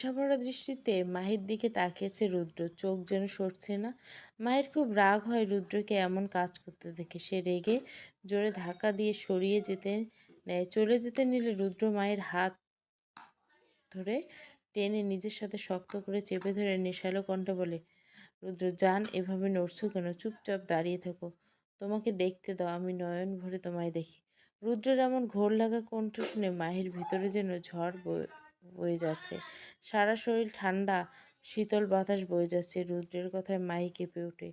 ভরা দৃষ্টিতে মাহির দিকে তাকিয়েছে রুদ্র। চোখ যেন সরছে না। মায়ের খুব রাগ হয় রুদ্রকে এমন কাজ করতে দেখে। সে রেগে জোরে ধাক্কা দিয়ে সরিয়ে যেতে নেয় চলে যেতে নিলে রুদ্র মায়ের হাত ধরে টেনে নিজের সাথে শক্ত করে চেপে ধরে নেশালো কণ্ঠে বলে, রুদ্র, যান, এভাবে নড়ছো কেন? চুপচাপ দাঁড়িয়ে থাকো। তোমাকে দেখতে দাও, আমি নয়ন ভরে তোমায় দেখি। রুদ্রের এমন ঘোর লাগা কণ্ঠ শুনে মাহির ভিতরে যেন ঝড় বয়ে যাচ্ছে। সারা শরীর ঠান্ডা, শীতল বাতাস বয়ে যাচ্ছে রুদ্রের কথায় মাহি কেঁপে ওঠে।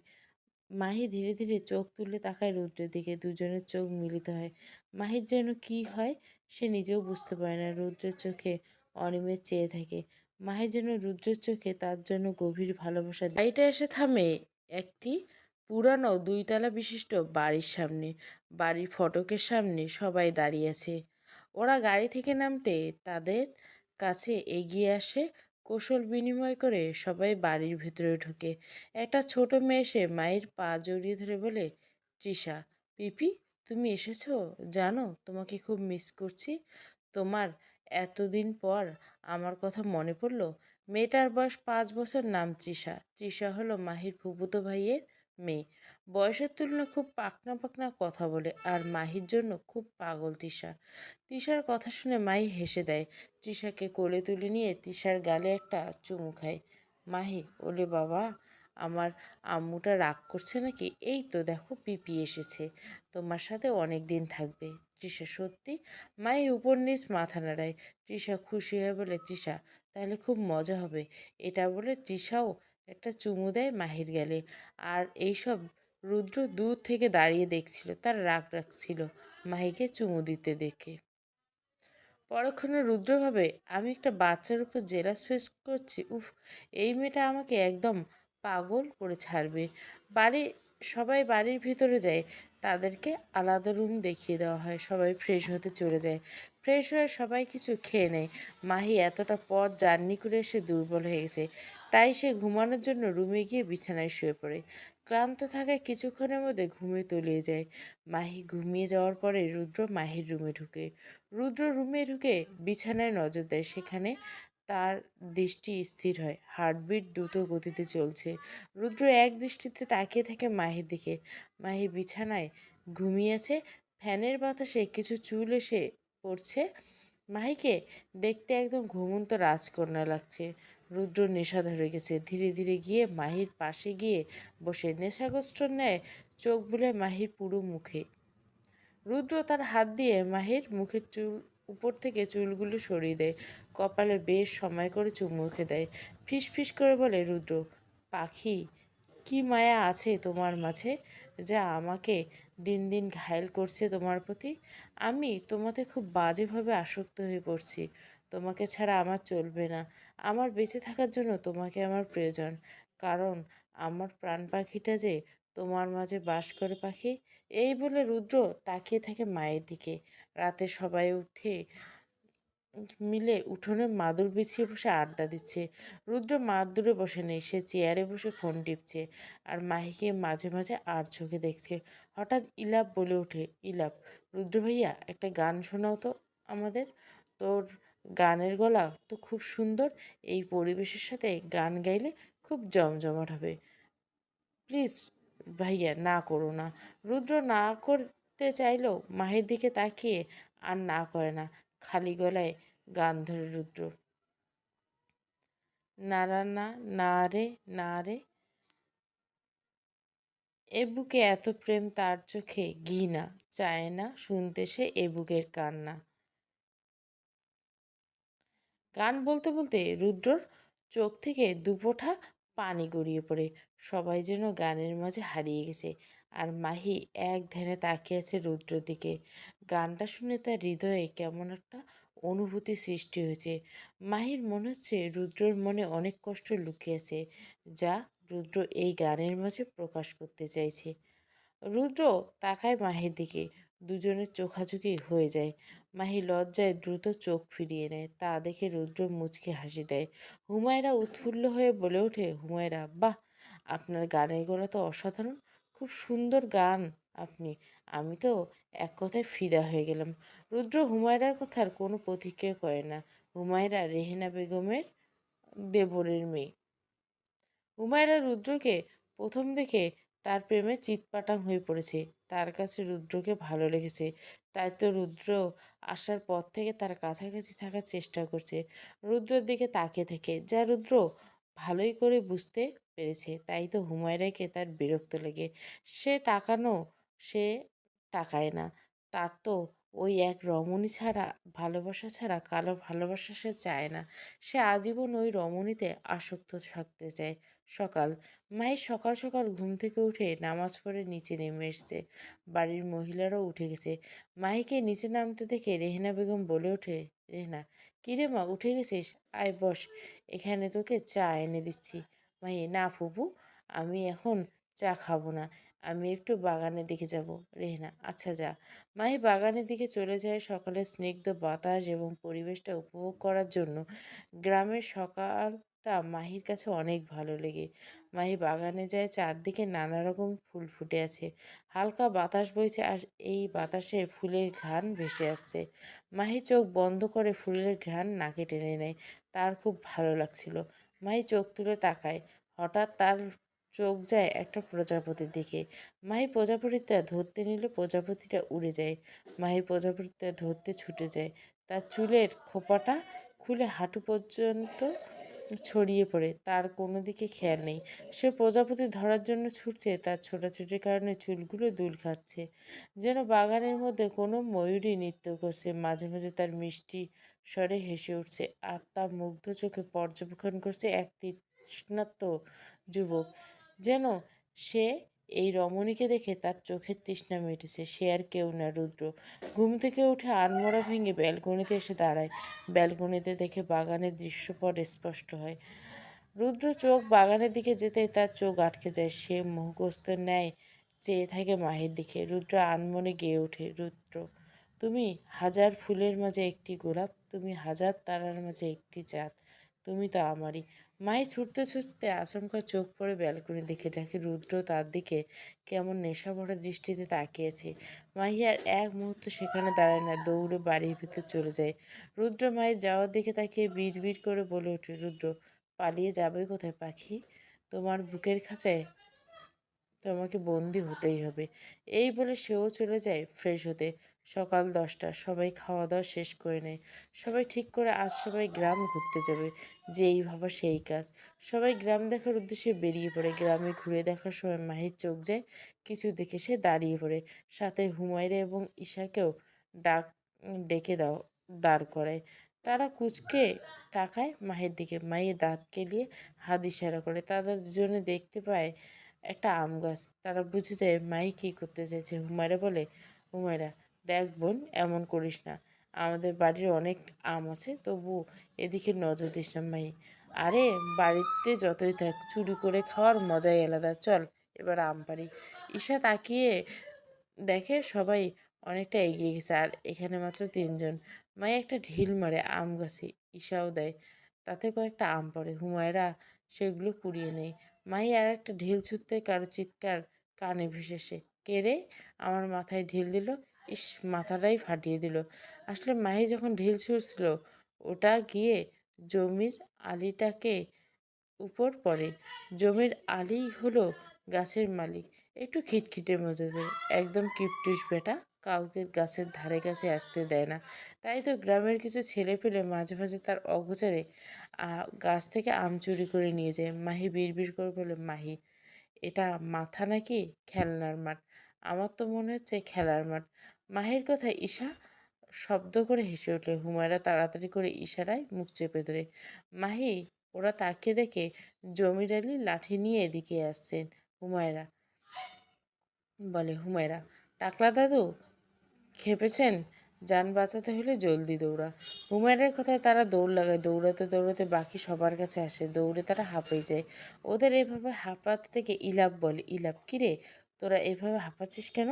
মাহি ধীরে ধীরে চোখ তুলে তাকায় রুদ্রের দিকে, দুজনের চোখ মিলিত হয়। মাহির যেন কি হয় সে নিজেও বুঝতে পারে না, রুদ্রের চোখে অনিমেষ চেয়ে থাকে। মাহি যেন রুদ্রের চোখে তার জন্য গভীর ভালোবাসা গাড়িটা এসে থামে একটি পুরানো দুইতলা বিশিষ্ট বাড়ির সামনে। বাড়ির ফটকের সামনে সবাই দাঁড়িয়ে আছে। ওরা গাড়ি থেকে নামতে তাদের কাছে এগিয়ে আসে, কৌশল বিনিময় করে সবাই বাড়ির ভিতরে ঢুকে। একটা ছোট মেয়ে এসে মায়ের পা জড়িয়ে ধরে বলে, তৃষা, পিপি, তুমি এসেছ? জানো, তোমাকে খুব মিস করছি। তোমার এতদিন পর আমার কথা মনে পড়ল। মেয়েটার বয়স পাঁচ বছর নাম তৃষা। তৃষা হলো মাহির ফুপুতো ভাইয়ের মেয়ে। বয়সের তুলনায় খুব পাকনা পাকনা কথা বলে আর মাহির জন্য খুব পাগল তৃষা তৃষার কথা শুনে মাহি হেসে দেয় তৃষাকে কোলে তুলে নিয়ে তৃষার গালে একটা চুমু খায়। মাহি, ওলে বাবা, আমার আম্মুটা রাগ করছে নাকি? এই তো দেখো পিপি এসেছে, তোমার সাথে অনেক দিন থাকবে। তৃষা সত্যি মাই উপর নিচ মাথা নাড়ায়। তৃষা খুশি হয়ে বলে তৃষা তাহলে খুব মজা হবে। এটা বলে তৃষাও একটা চুমু দেয় মাহির গেলে। আর এইসব রুদ্র দূর থেকে দাঁড়িয়ে দেখছিল, তার রাগ রাখছিল মাহিকে চুমু দিতে দেখে। পরক্ষণে রুদ্র ভাবে, আমি একটা বাচ্চার উপর জেলাস ফেস করছি, উফ, এই মেয়েটা আমাকে একদম পাগল করে ছাড়বে। বাড়ি, সবাই বাড়ির ভিতরে যায়, তাদেরকে আলাদা রুম দেখিয়ে দেওয়া হয়, সবাই ফ্রেশ হতে চলে যায়। ফ্রেশ হয়ে সবাই কিছু খেয়ে নেয়। মাহি এতটা পথ জার্নি করে এসে দুর্বল হয়ে গেছে। তাই সে ঘুমানোর জন্য রুমে গিয়ে বিছানায় শুয়ে পড়ে। ক্লান্ত থাকায় কিছুক্ষণের মধ্যে ঘুমিয়ে তলিয়ে যায়। মাহি ঘুমিয়ে যাওয়ার পরে রুদ্র মাহির রুমে ঢুকে। রুদ্র রুমে ঢুকে বিছানায় নজর দেয়। সেখানে তার দৃষ্টি স্থির হয়। হার্টবিট দ্রুত গতিতে চলছে। রুদ্র এক দৃষ্টিতে তাকিয়ে থাকে মাহির দিকে। মাহি বিছানায় ঘুমিয়েছে ফ্যানের বাতাসে কিছু চুল এসে পড়ছে। মাহিকে দেখতে একদম ঘুমন্ত রাজকন্যা লাগছে। রুদ্র নেশা ধরে গেছে। ধীরে ধীরে গিয়ে মাহির পাশে গিয়ে বসে নেশাগ্রস্ত নেয় চোখ বুলে মাহির পুরো মুখে। রুদ্র তার হাত দিয়ে মাহির মুখের চুল, উপর থেকে চুলগুলো সরিয়ে দেয়। কপালে বেশ সময় করে চুমুখে দেয়। ফিস ফিস করে বলে, রুদ্র, পাখি, কি মায়া আছে তোমার মাঝে যা আমাকে দিন দিন ঘায়েল করছে তোমার প্রতি? আমি তোমাতে খুব বাজেভাবে আসক্ত হয়ে পড়ছি। তোমাকে ছাড়া আমার চলবে না। আমার বেঁচে থাকার জন্য তোমাকে আমার প্রয়োজন। কারণ আমার প্রাণ পাখিটা যে তোমার মাঝে বাস করে পাখি, এই বলে রুদ্র তাকিয়ে থাকে মায়ের দিকে। রাতে সবাই উঠে মিলে উঠোনে মাদুর বিছিয়ে বসে আড্ডা দিচ্ছে। রুদ্র মাদুরে বসে নেই, সে চেয়ারে বসে ফোন টিপছে আর মাহিকে মাঝে মাঝে আর চোখে দেখছে। হঠাৎ ইলাপ বলে ওঠে, ইলাপ, রুদ্র ভাইয়া একটা গান শোনাও তো আমাদের। তোর গানের গলা তো খুব সুন্দর, এই পরিবেশের সাথে গান গাইলে খুব জমজমাট হবে। প্লিজ ভাইয়া না করো না। রুদ্র না করতে চাইলেও মাহির দিকে তাকিয়ে আর না করে না, খালি গলায় গান ধরে রুদ্র। নারা না না রে না রে। এ বুকে এত প্রেম তার চোখে ঘি না চায় না শুনতে সে এ বুকের কান্না। গান বলতে বলতে রুদ্রর চোখ থেকে দুপোঠা পানি গড়িয়ে পড়ে। সবাই যেন গানের মাঝে হারিয়ে গেছে। আর মাহি এক ধ্যানে তাকিয়ে আছে রুদ্রর দিকে। গানটা শুনে তার হৃদয়ে কেমন একটা অনুভূতি সৃষ্টি হয়েছে। মাহির মনে হচ্ছে রুদ্রর মনে অনেক কষ্ট লুকিয়ে আছে, যা রুদ্র এই গানের মাঝে প্রকাশ করতে চাইছে। রুদ্র তাকায় মাহির দিকে। দুজনের চোখাচোখি হয়ে যায়। মাহি লজ্জায় দ্রুত চোখ ফিরিয়ে নেয়। তা দেখে রুদ্র মুচকে হাসি দেয়। হুমায়রা উৎফুল্ল হয়ে বলে ওঠে, হুমায়রা, বাহ! আপনার গানের গলা তো অসাধারণ। খুব সুন্দর গান আপনি। আমি তো এক কথায় ফিদা হয়ে গেলাম। রুদ্র হুমায়রার কথার কোনো প্রতিক্রিয়া করে না। হুমায়রা রেহেনা বেগমের দেবরের মেয়ে। হুমায়রা রুদ্রকে প্রথম দেখে তার প্রেমে চিৎপাটাং হয়ে পড়েছে। তার কাছে রুদ্রকে ভালো লেগেছে। তাই তো রুদ্র আসার পর থেকে তার কাছাকাছি থাকার চেষ্টা করছে। রুদ্রের দিকে তাকে থেকে, যা রুদ্র, ভালোই করে বুঝতে পেরেছে তাই তো হুমায়রাকে তার বিরক্ত লেগে। সে তাকানো, সে তাকায় না। তার তো ওই এক রমণী ছাড়া, ভালোবাসা ছাড়া কালো ভালোবাসা সে চায় না। সে আজীবন ওই রমণীতে আসক্ত থাকতে চায়। সকাল। মায়ের সকাল সকাল ঘুম থেকে উঠে নামাজ পড়ে নিচে নেমে এসছে। বাড়ির মহিলারাও উঠে গেছে। মাহিকে নিচে নামতে দেখে রেহেনা বেগম বলে ওঠে, রেহেনা কিরে মা, উঠে গেছিস? আয় বস, এখানে তোকে চা এনে দিচ্ছি। মাহি, না ফুপু, আমি এখন চা খাব না, আমি একটু বাগানের দিকে যাব। রেহেনা আচ্ছা যা। মাহি বাগানের দিকে চলে যায় সকালের স্নিগ্ধ বাতাস এবং পরিবেশটা উপভোগ করার জন্য। গ্রামের সকালটা মাহির কাছে অনেক ভালো লেগে। মাহি বাগানে যায়, চারদিকে নানা রকম ফুল ফুটে আছে। হালকা বাতাস বইছে আর এই বাতাসে ফুলের ঘ্রাণ ভেসে আসছে। মাহি চোখ বন্ধ করে ফুলের ঘ্রাণ নাকে টেনে নেয়। তার খুব ভালো লাগছিল। মাহি চোখ তুলে তাকায়। হঠাৎ তার চোখ যায় একটা প্রজাপতির দিকে। মাহি প্রজাপতিটা ধরতে নিলে প্রজাপতিটা উড়ে যায়। মাহি প্রজাপতিটা ধরতে ছুটে যায়। তার চুলের খোপাটা খুলে হাঁটু পর্যন্ত ছড়িয়ে পড়ে, তার কোনো দিকে খেয়াল নেই। সে প্রজাপতি ধরার জন্য ছুটছে, তার ছোটাছুটির কারণে চুলগুলো দুল খাচ্ছে। যেন বাগানের মধ্যে কোনো ময়ূরী নৃত্য করছে, মাঝে মাঝে তার মিষ্টি স্বরে হেসে উঠছে। আর তার মুগ্ধ চোখে পর্যবেক্ষণ করছে এক তৃষ্ণাত্ম যুবক। যেন সে এই রমণীকে দেখে তার চোখের তৃষ্ণা মিটেছে। সে আর কেউ না, রুদ্র। ঘুম থেকে উঠে আনমরা ভেঙে ব্যালকনিতে এসে দাঁড়ায়। ব্যালকনিতে দেখে বাগানের দৃশ্যপট স্পষ্ট হয়। রুদ্র চোখ বাগানের দিকে যেতে তার চোখ আটকে যায়। সে মোহগ্রস্তের নেয় চেয়ে থাকে মাহের দিকে। রুদ্র আনমনে গেয়ে ওঠে, রুদ্র, তুমি হাজার ফুলের মাঝে একটি গোলাপ, তুমি হাজার তারার মাঝে একটি চাঁদ তুমি তো আমারই। মাই ছুটতে ছুটতে আচমকা চোখ পড়ে ব্যালকনি দেখে রুদ্র তার দিকে কেমন নেশা ভরা দৃষ্টিতে তাকিয়েছে। মাহি আর এক মুহূর্ত সেখানে দাঁড়ায় না, দৌড়ে বাড়ির ভিতর চলে যায়। রুদ্র মায়ের যাওয়ার দিকে তাকিয়ে বিড় করে বলে ওঠে, রুদ্র, পালিয়ে যাবে কোথায় পাখি? তোমার বুকের খাঁচায় তোমাকে বন্দি হতেই হবে। এই বলে সেও চলে যায় ফ্রেশ হতে। সকাল দশটা সবাই খাওয়া দাওয়া শেষ করে নেয়। সবাই ঠিক করে আজ সবাই গ্রাম ঘুরতে যাবে। যে এই ভাবা সেই কাজ। সবাই গ্রাম দেখার উদ্দেশ্যে বেরিয়ে পড়ে। গ্রামে ঘুরে দেখার সময় মাহির চোখ যায়, কিছু দেখে সে দাঁড়িয়ে পড়ে। সাথে হুমায়রা এবং ঈশাকেও ডাক, ডেকে দাও, দাঁড় করায়। তারা কুচকে তাকায় মায়ের দিকে। মায়ের দাঁত কেলিয়ে হাত ইশারা করে। তারা দুজনে দেখতে পায় একটা আম গাছ। তারা বুঝে যায় মাই কী করতে চাইছে। হুমায়রা বলে, হুমায়রা দেখ বোন, এমন করিস না। আমাদের বাড়ির অনেক আম আছে, তবু এদিকে নজর দিস না মাই। আরে, বাড়িতে যতই থাক, চুরি করে খাওয়ার মজাই আলাদা। চল, এবার আম পারি ঈশা তাকিয়ে দেখে সবাই অনেকটা এগিয়ে গেছে, আর এখানে মাত্র তিনজন। মাই একটা ঢিল মারে আম গাছে, ঈশাও দেয়। তাতে কয়েকটা আম পড়ে, হুমায়রা সেগুলো কুড়িয়ে নেয়। মাই আর একটা ঢিল ছুটতে কারও চিৎকার কানে ভেসেছে কে রে? আমার মাথায় ঢিল দিল। ইস, মাথাটাই ফাটিয়ে দিল। আসলে মাহি যখন ঢিল ছুঁড়ছিল, ওটা গিয়ে জমির আলিটাকে উপর পড়ে। জমির আলি হলো গাছের মালিক। একটু খিটখিটে মজেছে। একদম কিপটুস বেটা, কাউকে গাছের ধারে কাছে আসতে দেয় না। তাই তো গ্রামের কিছু ছেলে পেলে মাঝে মাঝে তার অগোচরে গাছ থেকে আম চুরি করে নিয়ে যায়। মাহি বিড় করে বলে, মাহি, এটা মাথা নাকি খেলনার মাঠ? আমার তো মনে হচ্ছে খেলার মাঠ। মাহির কথা ঈশা শব্দ করে হেসে ওঠে হুমায়রা তাড়াতাড়ি করে ইশারায় মুখ চেপে ধরে, মাহি, ওরা তাকে দেখে জমির আলী লাঠি নিয়ে এদিকে আসছেন, হুমায়রা। বলে, হুমায়রা, টাকলা দাদু, খেপেছেন? যান বাঁচাতে হলে জলদি দৌড়া। হুমায়রার কথায় তারা দৌড় লাগায়, দৌড়াতে দৌড়াতে বাকি সবার কাছে আসে, দৌড়ে তারা হাঁপে যায়। ওদের এভাবে হাঁপাতে থেকে ইলাপ বলে, ইলাপ কিরে তোরা এভাবে হাঁপাচ্ছিস কেন?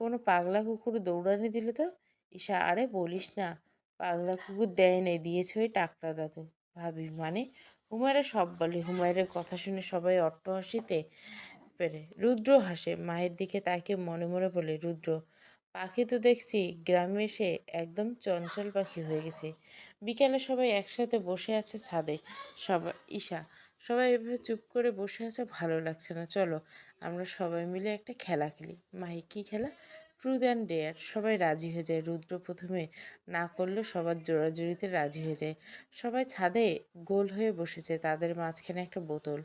কোনো পাগলা কুকুর দৌড়ানি দিলে তো? ঈশা, আরে বলিস না, পাগলা কুকুর দেয় নেই, দিয়েছে ওই টাকলা দাদু ভাবি মানে? হুমায়রা সব বলে, হুমায়রার কথা শুনে সবাই অট্টহাসিতে পেরে। রুদ্র হাসে, মায়ের দিকে তাকে মনে মনে বলে, রুদ্র, পাখি তো দেখছি, গ্রামে এসে একদম চঞ্চল পাখি হয়ে গেছে। বিকেলে সবাই একসাথে বসে আছে ছাদে। সবাই ঈশা সবাই এভাবে চুপ করে বসে আছে, ভালো লাগছে না। চলো, আমরা সবাই মিলে একটা খেলা খেলি। মাহি, কী খেলা? ট্রুথ অ্যান্ড ডেয়ার সবাই রাজি হয়ে যায়। রুদ্র প্রথমে না করলেও সবার জোড়াজুড়িতে রাজি হয়ে যায়। সবাই ছাদে গোল হয়ে বসেছে। তাদের মাঝখানে একটা বোতল।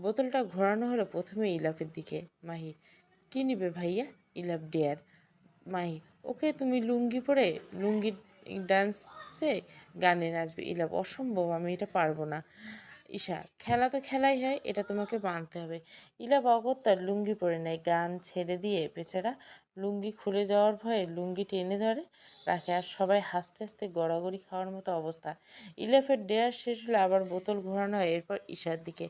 বোতলটা ঘোরানো হলো প্রথমে ইলাফের দিকে। মাহি, কী নিবে ভাইয়া? ইলাফ ডেয়ার মাহি, ওকে তুমি লুঙ্গি পরে লুঙ্গি ডান্সে গানে নাচবে। ইলাপ অসম্ভব, আমি এটা পারব না। ঈশা, খেলা তো খেলাই হয়, এটা তোমাকে মানতে হবে। ইলাপ অগত্যার লুঙ্গি পরে নেয়, গান ছেড়ে দিয়ে বেচারা লুঙ্গি খুলে যাওয়ার ভয়ে লুঙ্গি টেনে ধরে, রাখে আর সবাই হাসতে হাসতে গড়াগড়ি খাওয়ার মতো অবস্থা। ইলেফের ডেয়ার শেষ হলে আবার বোতল ঘোরানো হয় এরপর ঈশার দিকে।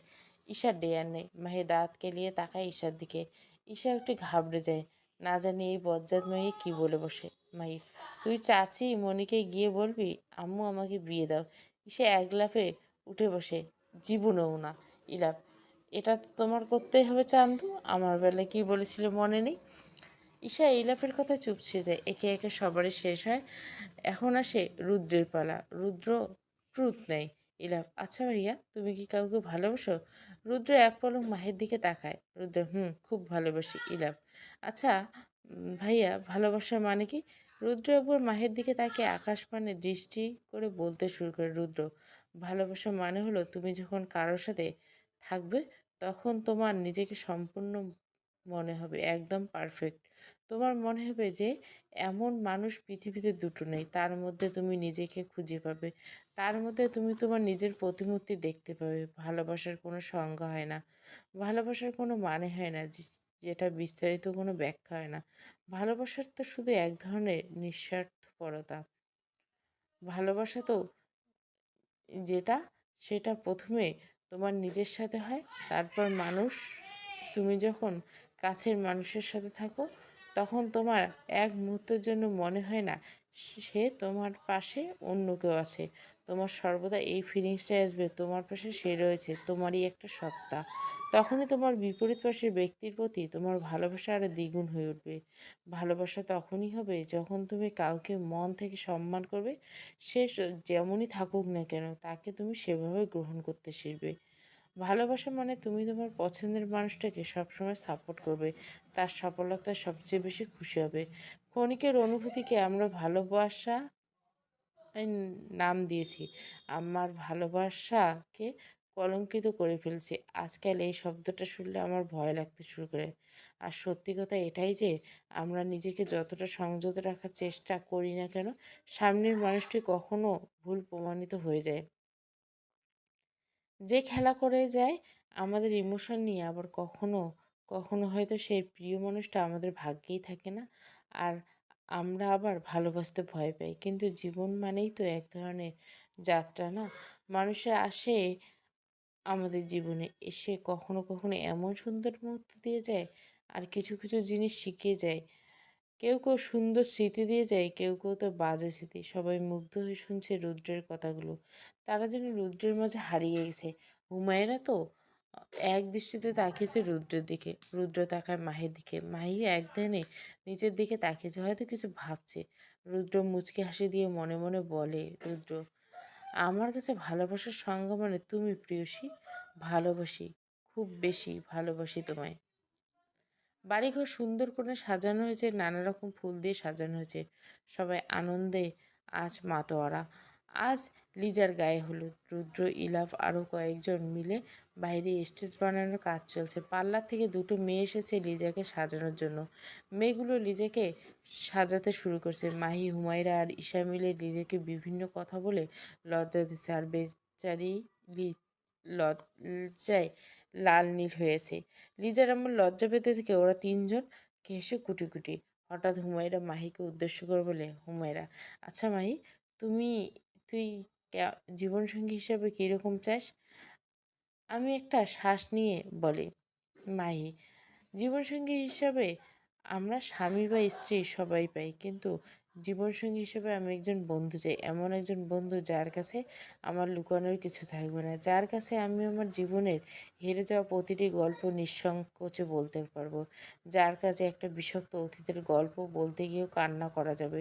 ঈশার ডেয়ার নেই মাহি দাঁত কেলিয়ে তাকায় ঈশার দিকে। ঈশা একটু ঘাবড়ে যায়, না জানি এই বজ্জাত মেয়ে কী বলে বসে? মাই তুই চাচি মনিকে গিয়ে বলবি, আম্মু আমাকে বিয়ে দাও। সে এক লাফে উঠে বসে জীবনেও না। ইলাপ এটা তো তোমার করতেই হবে চান্দু। আমার বেলায় কি বলেছিল মনে নেই। ঈশা, ইলাফের কথা চুপসে যায় একে একে সবারই শেষ হয়। এখন আসে রুদ্রের পালা। রুদ্র ট্রুথ নেই। ইলাফ আচ্ছা ভাইয়া, তুমি কি কাউকে ভালোবাসো? রুদ্র এক পলক মাহের দিকে তাকায়। রুদ্র, হুম, খুব ভালোবাসি ইলাফ আচ্ছা ভাইয়া ভালোবাসার মানে কি? রুদ্র একবার মাহের দিকে তাকে আকাশ পানে দৃষ্টি করে বলতে শুরু করে রুদ্র। ভালোবাসা মানে হলো তুমি যখন কারোর সাথে থাকবে, তখন তোমার নিজেকে সম্পূর্ণ মনে হবে, একদম পারফেক্ট তোমার মনে হবে যে এমন মানুষ পৃথিবীতে দুটো নেই। তার মধ্যে তুমি নিজেকে খুঁজে পাবে। তার মধ্যে তুমি তোমার নিজের প্রতিমূর্তি দেখতে পাবে। ভালোবাসার কোনো সংজ্ঞা হয় না। ভালোবাসার কোনো মানে হয় না যেটা বিস্তারিত কোনো ব্যাখ্যা হয় না। ভালোবাসার তো শুধু এক ধরনের নিঃস্বার্থপরতা। ভালোবাসা তো যেটা, সেটা প্রথমে তোমার নিজের সাথে হয়, তারপর মানুষ। তুমি যখন কাছের মানুষের সাথে থাকো, তখন তোমার এক মুহূর্তের জন্য মনে হয় না, সে তোমার পাশে অন্য কেউ আছে। তোমার সর্বদা এই ফিলিংসটা আসবে, তোমার পাশে সে রয়েছে, তোমারই একটা সত্তা। তখনই তোমার বিপরীত পাশের ব্যক্তির প্রতি তোমার ভালোবাসা আরও দ্বিগুণ হয়ে উঠবে। ভালোবাসা তখনই হবে যখন তুমি কাউকে মন থেকে সম্মান করবে, সে যেমনই থাকুক না কেন, তাকে তুমি সেভাবে গ্রহণ করতে শিখবে। ভালোবাসা মানে তুমি তোমার পছন্দের মানুষটাকে সবসময় সাপোর্ট করবে, তার সফলতায় সবচেয়ে বেশি খুশি হবে। ক্ষণিকের অনুভূতিকে আমরা ভালোবাসা নাম দিয়েছি। আমার ভালোবাসাকে কলঙ্কিত করে ফেলছি। আজকাল এই শব্দটা শুনলে আমার ভয় লাগতে শুরু করে। আর সত্যি কথা এটাই যে, আমরা নিজেকে যতটা সংযত রাখার চেষ্টা করি না কেন, সামনের মানুষটি কখনো ভুল প্রমাণিত হয়ে যায়। যে খেলা করে যায়, আমাদের ইমোশন নিয়ে আবার কখনো কখনো হয়তো সেই প্রিয় মানুষটা আমাদের ভাগ্যেই থাকে না। আর আমরা আবার ভালোবাসতে ভয় পাই। কিন্তু জীবন মানেই তো এক ধরনের যাত্রা না? মানুষের আসে আমাদের জীবনে, এসে কখনো কখনো এমন সুন্দর মুহূর্ত দিয়ে যায় আর কিছু কিছু জিনিস শিখিয়ে যায়। কেউ কেউ সুন্দর স্মৃতি দিয়ে যায়, কেউ কেউ তো বাজে স্মৃতি। সবাই মুগ্ধ হয়ে শুনছে রুদ্রের কথাগুলো। তারা যেন রুদ্রের মাঝে হারিয়ে গেছে। হুমায়রা তো এক দৃষ্টিতে তাকিয়েছে রুদ্রের দিকে। রুদ্র তাকায় মাহির দিকে। মাহি এক ধ্যানে নিচের দিকে তাকিয়েছে, হয়তো কিছু ভাবছে। রুদ্র মুচকি হাসি দিয়ে মনে মনে বলে, রুদ্র, আমার কাছে ভালোবাসার সংজ্ঞা মানে তুমি প্রিয়সী, ভালোবাসি, খুব বেশি ভালোবাসি তোমায়। বাড়িঘর সুন্দর করে সাজানো হয়েছে, নানা রকম ফুল দিয়ে সাজানো হয়েছে। সবাই আনন্দে, আজ মাতোয়ারা। আজ লিজার গায়ে হলুদ, রুদ্র ইলাফ আরও কয়েকজন মিলে বাইরে স্টেজ বানানোর কাজ চলছে। পার্লার থেকে দুটো মেয়ে এসেছে লিজাকে সাজানোর জন্য। মেয়েগুলো লিজাকে সাজাতে শুরু করছে। মাহি, হুমায়রা আর ঈশা মিলে লিজাকে বিভিন্ন কথা বলে লজ্জা দিচ্ছে আর বেচারি লি লজ্জায় লাল নীল হয়েছে। লিজার এমন লজ্জা পেতে থেকে ওরা তিনজন হেসে কুটি কুটি হঠাৎ হুমায়রা মাহিকে উদ্দেশ্য করে বলে, হুমায়রা আচ্ছা মাহি, তুমি তুই জীবনসঙ্গী হিসাবে কীরকম চাস? আমি একটা শ্বাস নিয়ে বলে, মাহি, জীবনসঙ্গী হিসাবে আমরা স্বামী বা স্ত্রী সবাই পাই, কিন্তু জীবনসঙ্গী হিসেবে আমি একজন বন্ধু চাই। এমন একজন বন্ধু যার কাছে আমার লুকানোর কিছু থাকবে না, যার কাছে আমি আমার জীবনের হেরে যাওয়া প্রতিটি গল্প নিঃসংকোচে বলতে পারব। যার কাছে একটা বিষাক্ত অতীতের গল্প বলতে গিয়েও কান্না করা যাবে।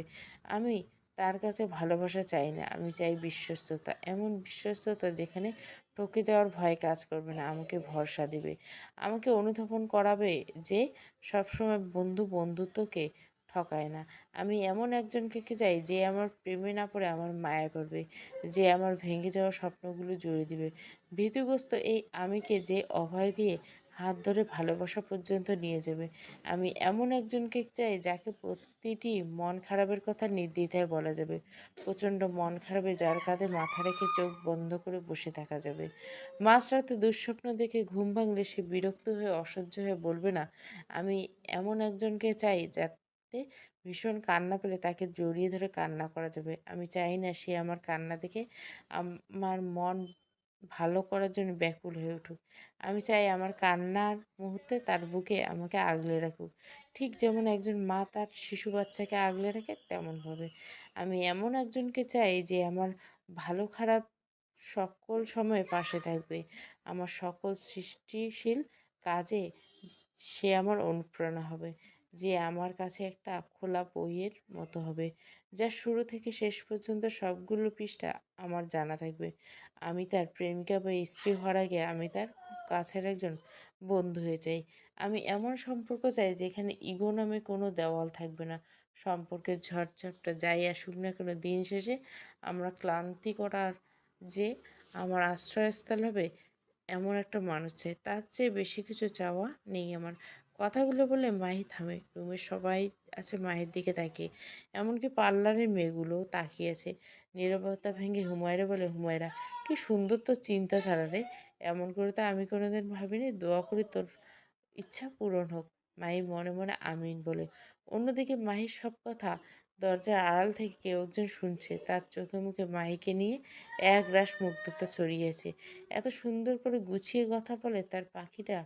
আমি তার কাছে ভালোবাসা চাই না। আমি চাই বিশ্বস্ততা। এমন বিশ্বস্ততা যেখানে ঠকে যাওয়ার ভয় কাজ করবে না। আমাকে ভরসা দিবে। আমাকে অনুধাবন করাবে যে সবসময় বন্ধু বন্ধুত্বকে ঠকায় না। আমি এমন একজনকে চাই যে আমার প্রেমে না পড়ে আমার মায়া পড়বে, যে আমার ভেঙে যাওয়া স্বপ্নগুলো জুড়ে দিবে। ভীতিগ্রস্ত এই আমিকে যে অভয় দিয়ে হাত ধরে ভালোবাসা পর্যন্ত নিয়ে যাবে। আমি এমন একজনকে চাই যাকে প্রতিটি মন খারাপের কথা নির্দ্বিধায় বলা যাবে। প্রচণ্ড মন খারাপে যার কাঁধে মাথা রেখে চোখ বন্ধ করে বসে থাকা যাবে। মাঝরাতে দুঃস্বপ্ন দেখে ঘুম ভাঙলে সে বিরক্ত হয়ে, অসহ্য হয়ে বলবে, না, আমি এমন একজনকে চাই যাতে ভীষণ কান্না পেলে তাকে জড়িয়ে ধরে কান্না করা যাবে। আমি চাই না সে আমার কান্না দেখে আমার মন ভালো করার জন্য ব্যাকুল হয়ে উঠুক। আমি চাই আমার কান্নার মুহূর্তে তার বুকে আমাকে আগলে রাখুক। ঠিক যেমন একজন মা তার শিশু বাচ্চাকে আগলে রাখে তেমনভাবে আমি এমন একজনকে চাই যে আমার ভালো খারাপ সকল সময় পাশে থাকবে। আমার সকল সৃষ্টিশীল কাজে সে আমার অনুপ্রেরণা হবে। যে আমার কাছে একটা খোলা বইয়ের মতো হবে। যা শুরু থেকে শেষ পর্যন্ত সবগুলো পৃষ্ঠা আমার জানা থাকবে। আমি তার প্রেমিকা বা স্ত্রী হওয়ার আগে আমি তার কাছের একজন বন্ধু হয়ে যাই। আমি এমন সম্পর্ক চাই যেখানে ইগো নামে কোনো দেওয়াল থাকবে না। সম্পর্কের ঝড়ঝাপটা যাই আসুক না কোনো, দিন শেষে আমরা ক্লান্তি করার যে আমার আশ্রয়স্থল হবে, এমন একটা মানুষ চাই। তার চেয়ে বেশি কিছু চাওয়া নেই আমার। কথাগুলো বলে মাহি থামে। রুমের সবাই আছে মায়ের দিকে তাকিয়ে। এমনকি পার্লারের মেয়েগুলোও তাকিয়ে আছে। নিরবতা ভেঙে হুমায়রা বলে, হুমায়রা, কি সুন্দর তোর চিন্তাধারা রে। এমন করে তো আমি কোনোদিন ভাবিনি। দোয়া করি তোর ইচ্ছা পূরণ হোক। মাহি মনে মনে আমিন বলে। অন্যদিকে মাহির সব কথা দরজার আড়াল থেকে কেউ একজন শুনছে। তার চোখে মুখে মাহিকে নিয়ে এক রাস মুগ্ধতা ছড়িয়েছে এত সুন্দর করে গুছিয়ে কথা বলে তার পাখিটা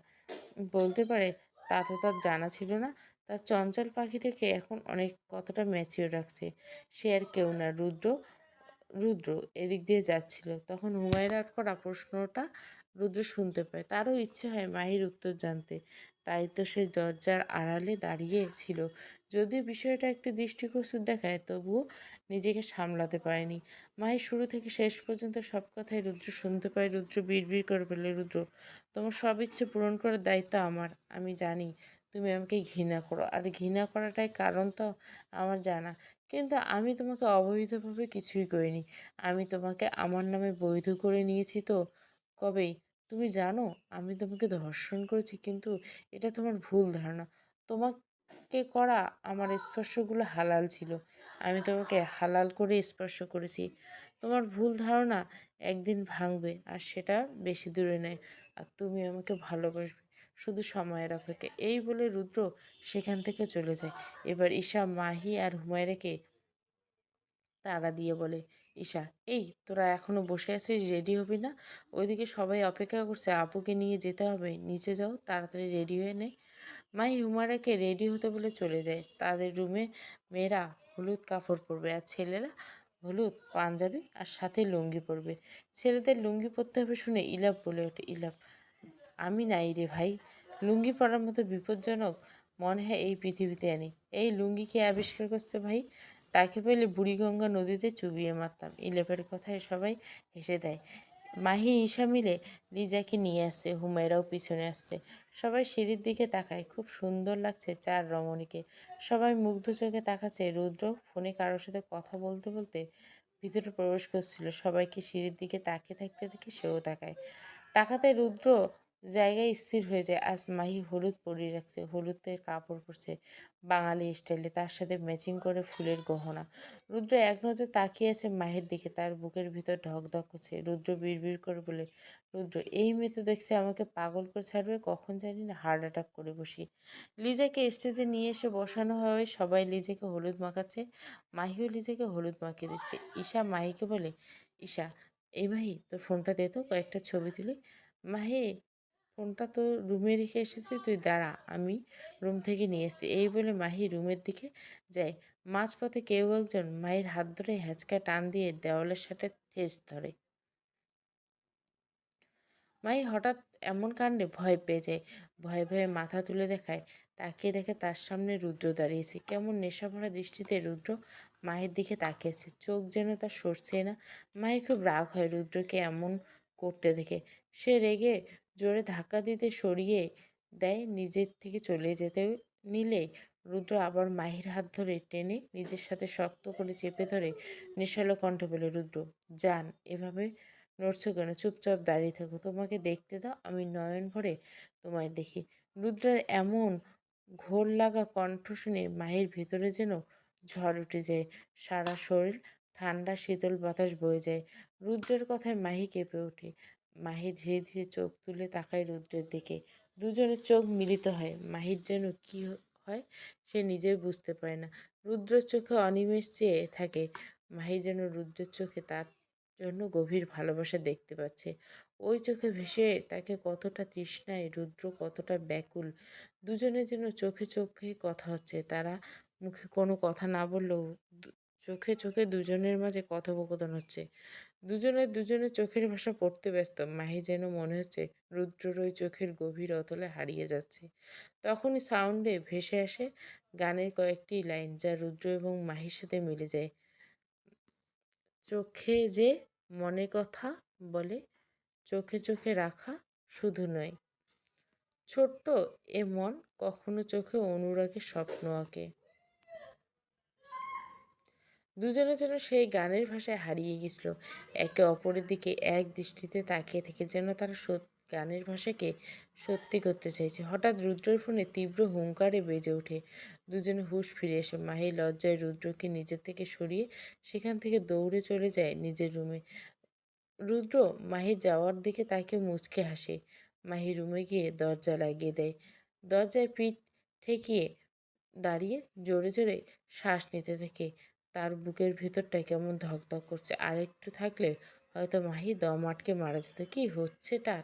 বলতে পারে তা তো তার জানা ছিল না। তার চঞ্চল পাখিটাকে এখন অনেক কতটা ম্যাচিওর রাখছে, সে আর কেউ না। রুদ্র রুদ্র এদিক দিয়ে যাচ্ছিল। তখন হুমায়রার করা প্রশ্নটা রুদ্র শুনতে পায়। তারও ইচ্ছে হয় মাহির উত্তর জানতে। তাই তো সে দরজার আড়ালে দাঁড়িয়ে ছিল। যদিও বিষয়টা একটি দৃষ্টিকোণ দেখায় তবুও নিজেকে সামলাতে পারেনি। মাহি শুরু থেকে শেষ পর্যন্ত সব কথাই রুদ্র শুনতে পায়। রুদ্র বিড়বিড় করে ফেলে রুদ্র, তোমার সব ইচ্ছে পূরণ করার দায়িত্ব আমার। আমি জানি তুমি আমাকে ঘৃণা করো। আর ঘৃণা করাটাই কারণ তো আমার জানা। কিন্তু আমি তোমাকে অবৈধভাবে কিছুই করিনি। আমি তোমাকে আমার নামে বৈধ করে নিয়েছি তো। কবেই তুমি জানো আমি তোমাকে ধর্ষণ করেছি, কিন্তু এটা তোমার ভুল ধারণা। তোমাকে করা? আমার স্পর্শগুলো হালাল ছিল। আমি তোমাকে হালাল করে স্পর্শ করেছি। তোমার ভুল ধারণা একদিন ভাঙবে, আর সেটা বেশি দূরে নেয়, আর তুমি আমাকে ভালোবাসবে শুধু সময়ের অপেক্ষা এই বলে রুদ্র সেখান থেকে চলে যায়। এবার ঈশা, মাহি আর হুমায়রাকে তাড়া দিয়ে বলে, ঈশা, এই তোরা এখনও বসে আছিস? রেডি হবি না? ওইদিকে সবাই অপেক্ষা করছে। আপুকে নিয়ে যেতে হবে। নিচে যাও, তাড়াতাড়ি রেডি হয়ে নে। মাই হুমারাকে রেডি হতে বলে চলে যায়। তাদের রুমে মেয়েরা হলুদ কাপড় পরবে আর ছেলেরা হলুদ, পাঞ্জাবি আর সাথে লুঙ্গি পরবে। ছেলেদের লুঙ্গি পরতে হবে শুনে ইলাপ বলে ওঠে। ইলাপ, আমি নাই রে ভাই। লুঙ্গি পরার মতো বিপজ্জনক মনে হয় এই পৃথিবীতে আনি এই লুঙ্গি কে আবিষ্কার করছে ভাই? তাকে পেলে বুড়িগঙ্গা নদীতে চুবিয়ে মারতাম। ইলেপের কথায় সবাই হেসে দেয়। মাহি ঈশা মিলে লিজাকে নিয়ে আসছে হুমায়রাও পিছনে আসছে। সবাই সিঁড়ির দিকে তাকায়, খুব সুন্দর লাগছে চার রমণীকে। সবাই মুগ্ধ চোখে তাকাচ্ছে, রুদ্র ফোনে কারোর সাথে কথা বলতে বলতে ভিতরে প্রবেশ করছিল। সবাইকে সিঁড়ির দিকে তাকিয়ে থাকতে দেখে সেও তাকায়। তাকাতে রুদ্র জায়গায় স্থির হয়ে যায়। আজ মাহি হলুদ পরিয়ে রাখছে, হলুদের কাপড় পরছে বাঙালি স্টাইলে তার সাথে ম্যাচিং করে ফুলের গহনা। রুদ্র এক নজর তাকিয়ে আছে মাহির দিকে, তার বুকের ভিতর ঢক ঢক করছে। রুদ্র বিড়বিড় করে বলে, রুদ্র, এই মেয়ে তো দেখছে আমাকে পাগল করে ছাড়বে, কখন জানি না হার্ট অ্যাটাক করে বসি। লিজাকে স্টেজে নিয়ে এসে বসানো হয়, সবাই লিজাকে হলুদ মাখাচ্ছে, মাহিও লিজাকে হলুদ মাখিয়ে দিচ্ছে। ঈশা মাহিকে বলে, ঈশা, এই মাহি, তোর ফোনটা দে তো, কয়েকটা ছবি তুলি। মাহি ফোনটা তো রুমে রেখে এসেছি, তুই দাঁড়া, আমি রুম থেকে নিয়ে এসেছি। এই বলে মাহি রুমের দিকে যায়। মাঝপথে কেউ একজন মায়ের হাত ধরে হ্যাঁচকা টান দিয়ে দেওয়ালের সাথে ঠেস ধরে। মাই হঠাৎ এমন কাণ্ডে ভয় পেয়ে যায়। ভয়ে ভয়ে মাথা তুলে দেখায়, তাকিয়ে দেখে তার সামনে রুদ্র দাঁড়িয়েছে। কেমন নেশা ভরা দৃষ্টিতে রুদ্র মায়ের দিকে তাকিয়েছে। চোখ যেন তার সরছে না। মায়ের খুব রাগ হয় রুদ্রকে এমন করতে দেখে। সে রেগে জোরে ধাক্কা দিতে সরিয়ে দেয় নিজের থেকে চলে যেতে নিলে রুদ্র আবার মাহির হাত ধরে টেনে নিজের সাথে শক্ত করে চেপে ধরে নেশালো কণ্ঠ বলে, রুদ্র, যান, এভাবে নড়ছো কেন? চুপচাপ দাঁড়িয়ে থাকো, তোমাকে দেখতে দাও, আমি নয়ন ভরে তোমায় দেখি। রুদ্রের এমন ঘোর লাগা কণ্ঠ শুনে মাহির ভেতরে যেন ঝড় উঠে যায়, সারা শরীর ঠান্ডা শীতল বাতাস বয়ে যায়। রুদ্রের কথায় মাহি কেঁপে ওঠে মাহি ধীরে ধীরে চোখ তুলে তাকায় রুদ্রের দিকে। দুজনের চোখ মিলিত হয়। মাহির যেন কি হয় সে নিজেই বুঝতে পারে না। রুদ্রের চোখে অনিমেষ চেয়ে থাকে। মাহি যেন রুদ্রের চোখে তার জন্য গভীর ভালোবাসা দেখতে পাচ্ছে। ওই চোখে ভেসে তাকে কতটা তৃষ্ণায়, রুদ্র কতটা ব্যাকুল। দুজনে যেন চোখে চোখে কথা হচ্ছে। তারা মুখে কোনো কথা না বললেও চোখে চোখে দুজনের মাঝে কথোপকথন হচ্ছে। দুজনে দুজনের চোখের ভাষা পড়তে ব্যস্ত। মাহি যেন মনে হচ্ছে রুদ্রর ওই চোখের গভীর অতলে হারিয়ে যাচ্ছে। তখনই সাউন্ডে ভেসে আসে গানের কয়েকটি লাইন যা রুদ্র এবং মাহির সাথে মিলে যায়। চোখে যে মনে কথা বলে, চোখে চোখে রাখা শুধু নয়। ছোট্ট এ মন কখনো চোখে অনুরাগের স্বপ্ন আঁকে। দুজনে যেন সেই গানের ভাষায় হারিয়ে গেছিল। একে অপরের দিকে এক দৃষ্টিতে তাকিয়ে থেকে যেন তারা গানের ভাষাকে সত্যি করতে চাইছে। হঠাৎ রুদ্রের ফোনে তীব্র হুঙ্কারে বেজে ওঠে। দুজনে হুশ ফিরে এসে মাহি লজ্জায় রুদ্রকে নিজের থেকে সরিয়ে সেখান থেকে দৌড়ে চলে যায় নিজের রুমে। রুদ্র মাহি যাওয়ার দিকে তাকে মুচকে হাসে। মাহি রুমে গিয়ে দরজা লাগিয়ে দেয়। দরজায় পিঠ ঠেকিয়ে দাঁড়িয়ে জোরে জোরে শ্বাস নিতে থাকে তার বুকের ভেতরটা কেমন ধকধক করছে। আর একটু থাকলে হয়তো মাহি দম আটকে মারা যেত। কি হচ্ছেটা?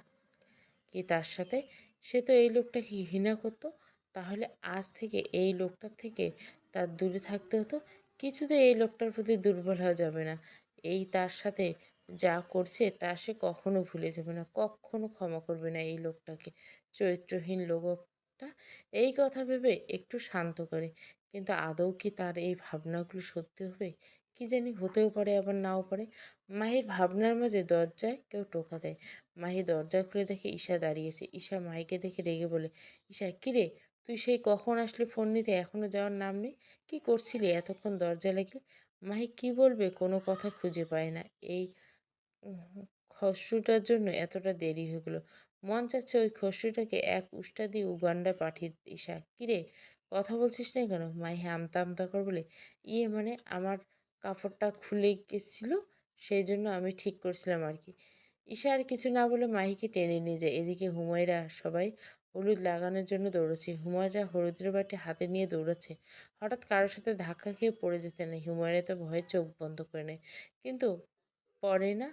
কি তার সাথে? সে তো এই লোকটাকে ঘৃণা করতো? তাহলে আজ থেকে এই লোকটার থেকে তার দূরে থাকতে হতো? কিছুতে এই লোকটার প্রতি দুর্বল হওয়া যাবে না। এই তার সাথে যা করছে তা সে কখনো ভুলে যাবে না, কখনো ক্ষমা করবে না এই লোকটাকে। চরিত্রহীন লোকটা। এই কথা ভেবে একটু শান্ত করে। কিন্তু আদৌ কি তার এই ভাবনাগুলো সত্যি হবে? কি জানি হতেও পারে, আবার নাও পারে। মাহির ভাবনার মাঝে দরজায় কেউ টোকা দেয়। মাহি দরজা খুলে দেখে ঈশা দাঁড়িয়েছে। ঈশা মাহিকে দেখে রেগে বলে, ঈশা কিরে তুই সেই কখন আসলি ফোন নিতে? এখনও যাওয়ার নাম নেই? কী করছিলি এতক্ষণ দরজা লেগে মাহি কি বলবে কোনো কথা খুঁজে পায় না। এই খসরুটার জন্য এতটা দেরি হয়ে গেলো। মন চাচ্ছে ওই খসরুটাকে এক উষ্টা দিয়ে উগান্ডা পাঠিয়ে ঈশা কিরে কথা বলছিস না কেন? মাহি আমতা আমতা কর বলে ইয়ে মানে আমার কাপড়টা খুলে গেছিল সেই জন্য আমি ঠিক করছিলাম আর কি ঈশা আর কিছু না বলে মাহিকে টেনে নিয়ে যায়। এদিকে হুমায়রা সবাই হলুদ লাগানোর জন্য দৌড়াচ্ছে। হুমায়রা হলুদের বাটি হাতে নিয়ে দৌড়াচ্ছে। হঠাৎ কারোর সাথে ধাক্কা খেয়ে পড়ে যেতে নেই। হুমায়রা তো ভয়ে চোখ বন্ধ করে নেয়। কিন্তু পরে না,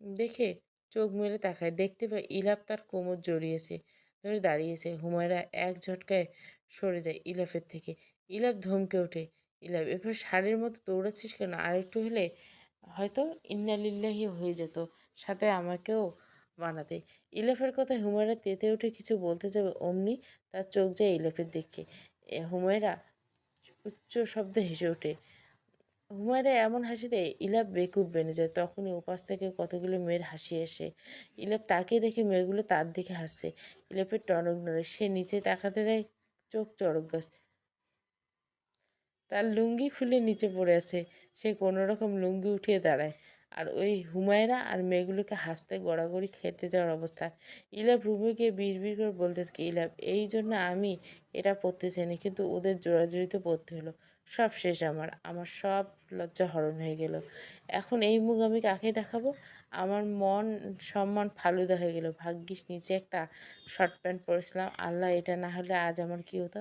দেখে চোখ মেলে তাকায়। দেখতে পায় ইলাপ তার কোমর জড়িয়েছে, ধরে দাঁড়িয়েছে। হুমায়রা এক ঝটকায় সরে যায় ইলাফের থেকে। ইলাফ ধমকে ওঠে। ইলাফ এবার ষাঁড়ের মতো দৌড়াচ্ছিস কেন? আর একটু হলে হয়তো ইন্নালিল্লাহি হয়ে যেত, সাথে আমাকেও বানাতে। ইলেফের কথা হুমায়রা তেতে উঠে কিছু বলতে যাবে, অমনি তার চোখ যায় ইলেফের দিকে। হুমায়রা উচ্চ শব্দে হেসে ওঠে। হুমায়রা এমন হাসিতে ইলাপ বেকুব বেনে যায়, তখনই উপাস থেকে কতগুলো মেয়ের হাসি এসে ইলাপ তাকে দেখে মেয়েগুলো তার দিকে হাসছে। ইলাপের টনক নড়ে, সে নিচে তাকাতে দেয় চোখ চড়ক গাছ। তার লুঙ্গি খুলে নিচে পড়ে আছে। সে কোনো রকম লুঙ্গি উঠিয়ে দাঁড়ায়। আর ওই হুমায়রা আর মেয়েগুলোকে হাসতে গড়াগড়ি খেতে যাওয়ার অবস্থা। ইলাপ রুমে গিয়ে বিড় বিড় করে বলতে থাকে ইলাপ এই জন্য আমি এটা পড়তে চাইনি, কিন্তু ওদের জোড়াজুড়িতে পড়তে হলো। সব শেষ আমার। আমার সব লজ্জা হরণ হয়ে গেল। এখন এই মুখ আমি কাকে দেখাবো? আমার মন, সম্মান ফালুদা হয়ে গেল। ভাগ্যিস নিচে একটা শর্ট প্যান্ট পরেছিলাম। আল্লাহ, এটা না হলে আজ আমার কী হতো?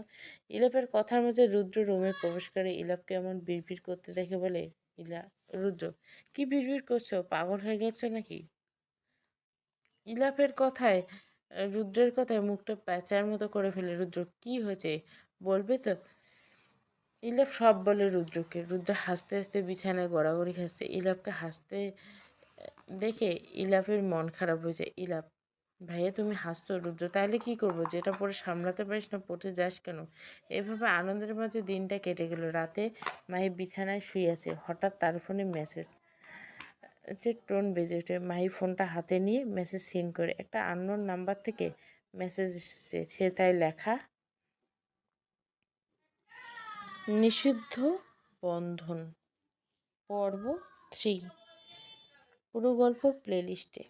ইলাপের কথার মাঝে রুদ্র রুমে প্রবেশ করে ইলাপকে এমন বিড়বিড় করতে দেখে বলে, ইলা, রুদ্র, কি বিড়বিড় করছ? পাগল হয়ে গেছে নাকি? ইলাপের কথায়, রুদ্রের কথায় মুখটা প্যাঁচার মতো করে ফেলে রুদ্র, কি হয়েছে? বলবে তো? ইলাপ সব বলে রুদ্রকে। রুদ্র হাসতে হাসতে বিছানায় গড়াগড়ি খাচ্ছে। ইলাপকে হাসতে দেখে ইলাফের মন খারাপ হয়ে যায়। ইলাপ ভাইয়া, তুমি হাসছো রুদ্র তাহলে কি করব? যেটা পরে সামলাতে পারিস না পড়ে যাস কেন? এভাবে আনন্দের মাঝে দিনটা কেটে গেল। রাতে মাহি বিছানায় শুয়ে আছে, হঠাৎ তার ফোনে মেসেজ, যে টোন বেজে ওঠে। মাহি ফোনটা হাতে নিয়ে মেসেজ সিন করে, একটা আননোন নাম্বার থেকে মেসেজ এসেছে, সে তাই লেখা, নিষিদ্ধ বন্ধন, পর্ব থ্রি। পুরো গল্প প্লেলিস্টে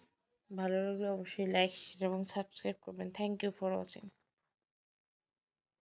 ভালো লাগলে অবশ্যই লাইক শেয়ার এবং সাবস্ক্রাইব করবেন। Thank you for watching